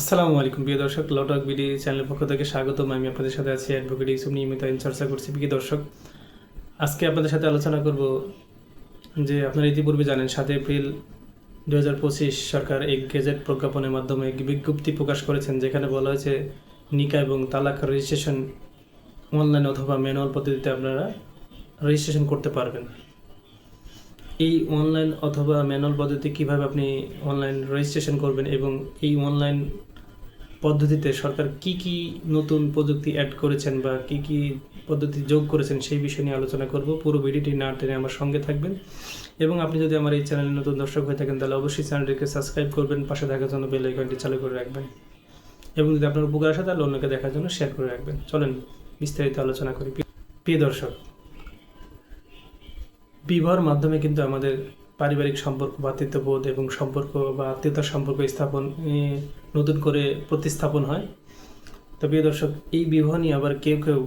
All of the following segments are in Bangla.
আসসালামু আলাইকুম, প্রিয় দর্শক। লটক বিডি চ্যানেলের পক্ষ থেকে স্বাগতম। আমি আপনাদের সাথে আছি অ্যাডভোকেট ইউসুফ নিয়মিত আইন চর্চা করছি, প্রিয় দর্শক। আজকে আপনাদের সাথে আলোচনা করব যে আপনারা ইতিপূর্বে জানেন সাত এপ্রিল দু হাজার পঁচিশ সরকার এক গেজেট প্রজ্ঞাপনের মাধ্যমে এক বিজ্ঞপ্তি প্রকাশ করেছেন, যেখানে বলা হয়েছে, নিকা এবং তালাক রেজিস্ট্রেশন অনলাইন অথবা ম্যানুয়াল পদ্ধতিতে আপনারা রেজিস্ট্রেশন করতে পারবেন। এই অনলাইন অথবা ম্যানুয়াল পদ্ধতি কীভাবে আপনি অনলাইন রেজিস্ট্রেশন করবেন এবং এই অনলাইন পদ্ধতিতে সরকার কি কি নতুন প্রযুক্তি অ্যাড করেছেন বা কি কি পদ্ধতি যোগ করেছেন সেই বিষয় নিয়ে আলোচনা করব। পুরো ভিডিওটি না টেনে আমার সঙ্গে থাকবেন। এবং আপনি যদি আমার এই চ্যানেলে নতুন দর্শক হয়ে থাকেন, তাহলে অবশ্যই চ্যানেলটিকে সাবস্ক্রাইব করবেন, পাশে থাকার জন্য বেল আইকনটি চালু করে রাখবেন। এবং যদি আপনার উপকার আসে, তাহলে অন্যকে দেখার জন্য শেয়ার করে রাখবেন। চলেন বিস্তারিত আলোচনা করি। প্রিয় দর্শক বিবাহর মাধ্যমে কিন্তু আমাদের পারিবারিক সম্পর্ক ভ্রাতৃত্ববোধ এবং সম্পর্ক বা আত্মীয়তার সম্পর্ক স্থাপন নতুন করে প্রতিস্থাপন হয়। তো প্রিয় দর্শক, এই বিবাহ নিয়ে আবার কেউ কেউ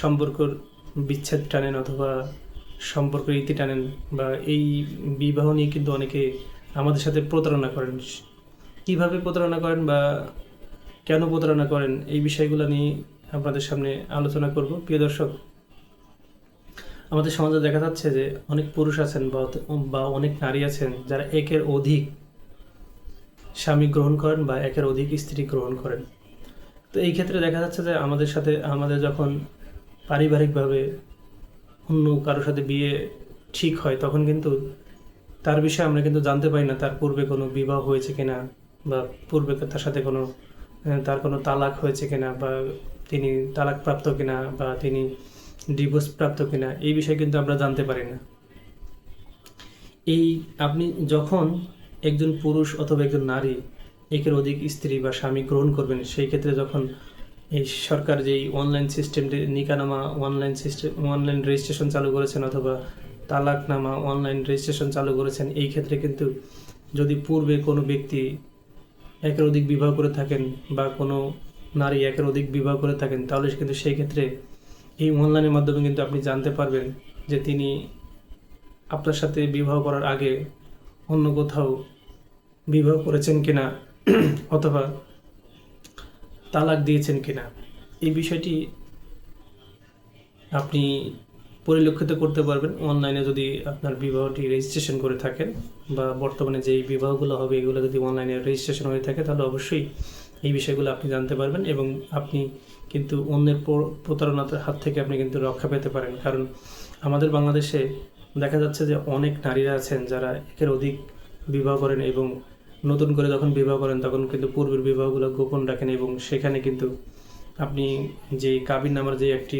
সম্পর্কর বিচ্ছেদ টানেন অথবা সম্পর্ক ইতি টানেন বা এই বিবাহ নিয়ে কিন্তু অনেকে আমাদের সাথে প্রতারণা করেন। কীভাবে প্রতারণা করেন বা কেন প্রতারণা করেন এই বিষয়গুলো নিয়ে আপনাদের সামনে আলোচনা করব। প্রিয় দর্শক আমাদের সমাজে দেখা যাচ্ছে যে অনেক পুরুষ আছেন বা অনেক নারী আছেন যারা একের অধিক স্বামী গ্রহণ করেন বা একের অধিক স্ত্রী গ্রহণ করেন। তো এই ক্ষেত্রে দেখা যাচ্ছে যে আমাদের সাথে, আমাদের যখন পারিবারিকভাবে অন্য কারোর সাথে বিয়ে ঠিক হয়, তখন কিন্তু তার বিষয়ে আমরা কিন্তু জানতে পারি না তার পূর্বে কোনো বিবাহ হয়েছে কিনা বা পূর্বে তার সাথে কোনো, তার কোনো তালাক হয়েছে কিনা বা তিনি তালাকপ্রাপ্ত কিনা বা তিনি ডিভোর্স প্রাপ্ত কিনা, এই বিষয়ে কিন্তু আমরা জানতে পারি না। এই আপনি যখন একজন পুরুষ অথবা একজন নারী একের অধিক স্ত্রী বা স্বামী গ্রহণ করবেন, সেই ক্ষেত্রে যখন এই সরকার যেই অনলাইন সিস্টেমটি নিকানামা অনলাইন সিস্টেম অনলাইন রেজিস্ট্রেশন চালু করেছেন অথবা তালাকনামা অনলাইন রেজিস্ট্রেশন চালু করেছেন, এই ক্ষেত্রে কিন্তু যদি পূর্বে কোনো ব্যক্তি একের অধিক বিবাহ করে থাকেন বা কোনো নারী একের অধিক বিবাহ করে থাকেন, তাহলে কিন্তু সেই ক্ষেত্রে এই অনলাইনের মাধ্যমে কিন্তু আপনি জানতে পারবেন যে তিনি আপনার সাথে বিবাহ করার আগে অন্য কোথাও বিবাহ করেছেন কিনা, অথবা তালাক দিয়েছেন কিনা। এই বিষয়টি আপনি পরিলক্ষিত করতে পারবেন অনলাইনে যদি আপনার বিবাহটি রেজিস্ট্রেশন করে থাকেন বা বর্তমানে যেই বিবাহগুলো হবে এগুলো যদি অনলাইনে রেজিস্ট্রেশন হয়ে থাকে, তাহলে অবশ্যই এই বিষয়গুলো আপনি জানতে পারবেন এবং আপনি কিন্তু অন্যের প্রতারণার হাত থেকে আপনি কিন্তু রক্ষা পেতে পারেন। কারণ আমাদের বাংলাদেশে দেখা যাচ্ছে যে অনেক নারীরা আছেন যারা একের অধিক বিবাহ করেন এবং নতুন করে যখন বিবাহ করেন তখন কিন্তু পূর্বের বিবাহগুলো গোপন রাখেন এবং সেখানে কিন্তু আপনি যে কাবিন নামার যে একটি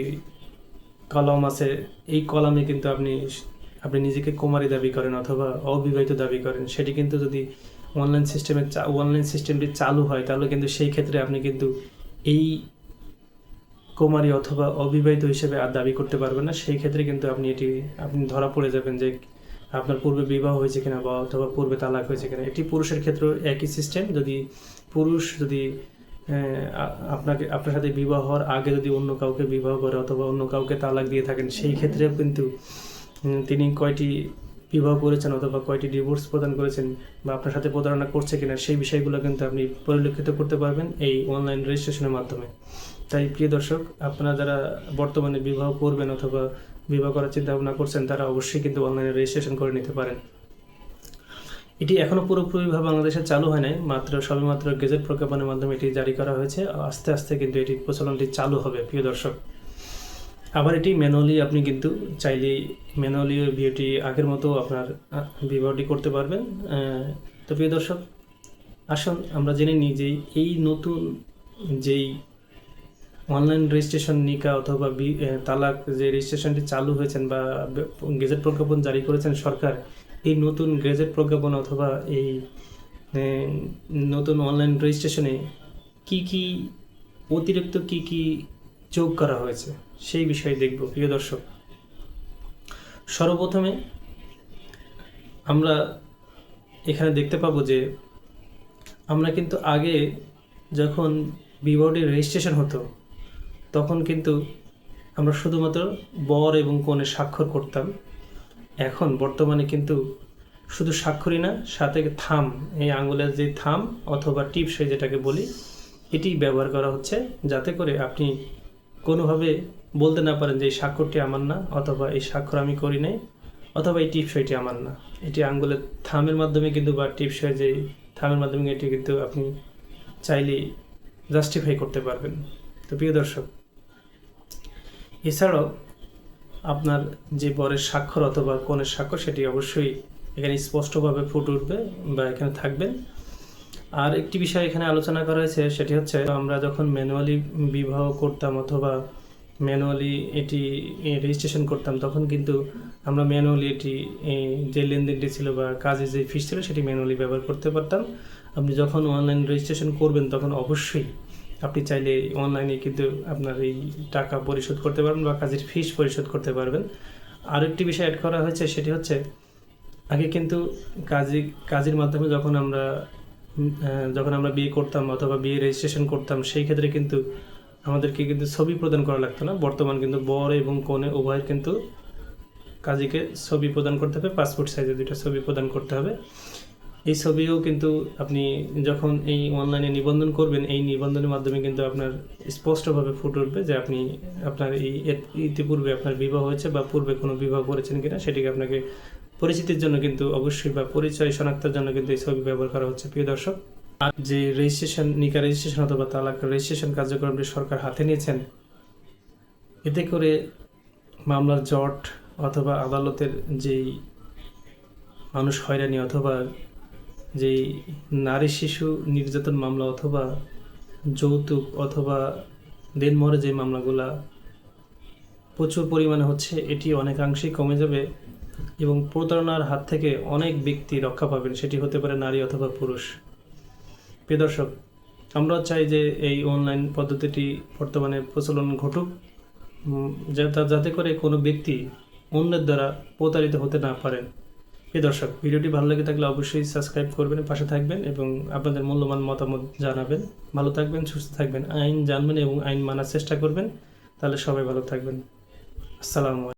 কলম আছে, এই কলমে কিন্তু আপনি আপনি নিজেকে কুমারী দাবি করেন অথবা অবিবাহিত দাবি করেন। সেটি কিন্তু যদি অনলাইন সিস্টেমে অনলাইন সিস্টেমটি চালু হয়, তাহলে কিন্তু সেই ক্ষেত্রে আপনি কিন্তু এই কুমারী অথবা অবিবাহিত হিসেবে আর দাবি করতে পারবেন না। সেই ক্ষেত্রে কিন্তু আপনি এটি, আপনি ধরা পড়ে যাবেন যে আপনার পূর্বে বিবাহ হয়েছে কিনা বা অথবা পূর্বে তালাক হয়েছে কিনা। এটি পুরুষের ক্ষেত্রেও একই সিস্টেম যদি পুরুষ যদি আপনাকে, আপনার সাথে বিবাহ হওয়ার আগে যদি অন্য কাউকে বিবাহ করে অথবা অন্য কাউকে তালাক দিয়ে থাকেন, সেই ক্ষেত্রেও কিন্তু তিনি কয়টি বিবাহ করেছেন অথবা কয়টি ডিভোর্স প্রদান করেছেন বা আপনার সাথে প্রতারণা করছে কিনা, সেই বিষয়গুলো কিন্তু আপনি পরিলক্ষিত করতে পারবেন এই অনলাইন রেজিস্ট্রেশনের মাধ্যমে। তাই প্রিয় দর্শক, আপনারা যারা বর্তমানে বিবাহ করবেন অথবা বিবাহ করার চিন্তা ভাবনা করছেন, তারা অবশ্যই কিন্তু অনলাইনে রেজিস্ট্রেশন করে নিতে পারেন। এটি এখনও পুরোপুরিভাবে বাংলাদেশে চালু হয় নাই, মাত্র সবেমাত্র গেজেট প্রজ্ঞাপনের মাধ্যমে এটি জারি করা হয়েছে। আস্তে আস্তে কিন্তু এটি প্রচলনটি চালু হবে, প্রিয় দর্শক। আবার এটি ম্যানুয়ালি আপনি কিন্তু চাইলেই ম্যানুয়ালি বিয়েটি আগের মতো আপনার বিবাহটি করতে পারবেন। তো প্রিয় দর্শক, আসুন আমরা জেনে নিই যে এই নতুন যেই অনলাইন রেজিস্ট্রেশন নিকা অথবা তালাক যে রেজিস্ট্রেশনটি চালু হয়েছেন বে- গেজেট প্রজ্ঞাপন জারি করেছেন সরকার, এই নতুন গেজেট প্রজ্ঞাপন অথবা এই নতুন অনলাইন রেজিস্ট্রেশনে কি কি অতিরিক্ত কি কি যোগ করা হয়েছে। সেই বিষয়ে দেখব, প্রিয় দর্শক। সর্বপ্রথমে আমরা এখানে দেখতে পাবো যে আমরা কিন্তু আগে যখন বিবাহটির রেজিস্ট্রেশন হতো, তখন কিন্তু আমরা শুধুমাত্র বর এবং কনে স্বাক্ষর করতাম। এখন বর্তমানে কিন্তু শুধু স্বাক্ষরই না, সাথে থাম, এই আঙুলের যে থাম অথবা টিপসই যেটাকে বলি, এটি ব্যবহার করা হচ্ছে যাতে করে আপনি কোনোভাবে বলতে না পারেন যে এই স্বাক্ষরটি আমার না, অথবা এই স্বাক্ষর আমি করি নাই, অথবা এই টিপসইটি আমার না। এটি আঙ্গুলের থামের মাধ্যমে কিন্তু বা টিপসই যে থামের মাধ্যমে এটি কিন্তু আপনি চাইলে জাস্টিফাই করতে পারবেন। তো প্রিয় দর্শক, এছাড়াও আপনার যে বরের স্বাক্ষর অথবা কনের স্বাক্ষর, সেটি অবশ্যই এখানে স্পষ্টভাবে ফুটে উঠবে বা এখানে থাকবেন আর একটি বিষয় এখানে আলোচনা করা হয়েছে, সেটি হচ্ছে আমরা যখন ম্যানুয়ালি বিবাহ করতাম অথবা ম্যানুয়ালি এটি রেজিস্ট্রেশন করতাম, তখন কিন্তু আমরা ম্যানুয়ালি এটি যে লেনদেনটি ছিল বা কাজে যে ফিস ছিল সেটি ম্যানুয়ালি ব্যবহার করতে পারতাম। আপনি যখন অনলাইন রেজিস্ট্রেশন করবেন, তখন অবশ্যই আপনি চাইলে অনলাইনে কিন্তু আপনার এই টাকা পরিশোধ করতে পারবেন বা কাজের ফিস পরিশোধ করতে পারবেন। আরেকটি বিষয় অ্যাড করা হয়েছে, সেটি হচ্ছে আগে কিন্তু কাজী, কাজের মাধ্যমে যখন আমরা যখন আমরা বিয়ে করতাম অথবা বিয়ে রেজিস্ট্রেশন করতাম, সেই ক্ষেত্রে কিন্তু আমাদেরকে কিন্তু ছবি প্রদান করা লাগতো না। বর্তমান কিন্তু বর এবং কনে উভয়ের কিন্তু কাজীকে ছবি প্রদান করতে হবে পাসপোর্ট সাইজে দুইটা ছবি প্রদান করতে হবে। এই ছবিও কিন্তু আপনি যখন এই অনলাইনে নিবন্ধন করবেন, এই নিবন্ধনের মাধ্যমে কিন্তু আপনার স্পষ্টভাবে ফুটে উঠবে যে আপনি আপনার এই ইতিপূর্বে আপনার বিবাহ হয়েছে বা পূর্বে কোনো বিবাহ করেছেন কিনা, সেটিকে আপনাকে পরিচিতির জন্য কিন্তু অবশ্যই বা পরিচয় শনাক্তের জন্য কিন্তু এই ছবি ব্যবহার করা হচ্ছে, প্রিয় দর্শক। আর যে রেজিস্ট্রেশন নিকা রেজিস্ট্রেশন অথবা তালাক রেজিস্ট্রেশন কার্যক্রমটি সরকার হাতে নিয়েছেন, এতে করে মামলার জট অথবা আদালতের যেই মানুষ হয়রানি অথবা যেই নারী শিশু নির্যাতন মামলা অথবা যৌতুক অথবা দেনমরে যে মামলাগুলা প্রচুর পরিমাণে হচ্ছে, এটি অনেকাংশেই কমে যাবে। এবং প্রতারণার হাত থেকে অনেক ব্যক্তি রক্ষা পাবেন, সেটি হতে পারে নারী অথবা পুরুষ। দর্শক, আমরা চাই যে এই অনলাইন পদ্ধতিটি বর্তমানে প্রচলন ঘটুক যাতে করে কোনো ব্যক্তি অন্যের দ্বারা প্রতারিত হতে না পারেন। দর্শক, ভিডিওটি ভালো লেগে থাকলে অবশ্যই সাবস্ক্রাইব করবেন, পাশে থাকবেন এবং আপনাদের মূল্যবান মতামত জানাবেন। ভালো থাকবেন, সুস্থ থাকবেন, আইন জানবেন এবং আইন মানার চেষ্টা করবেন। তাহলে সবাই ভালো থাকবেন। আসসালামু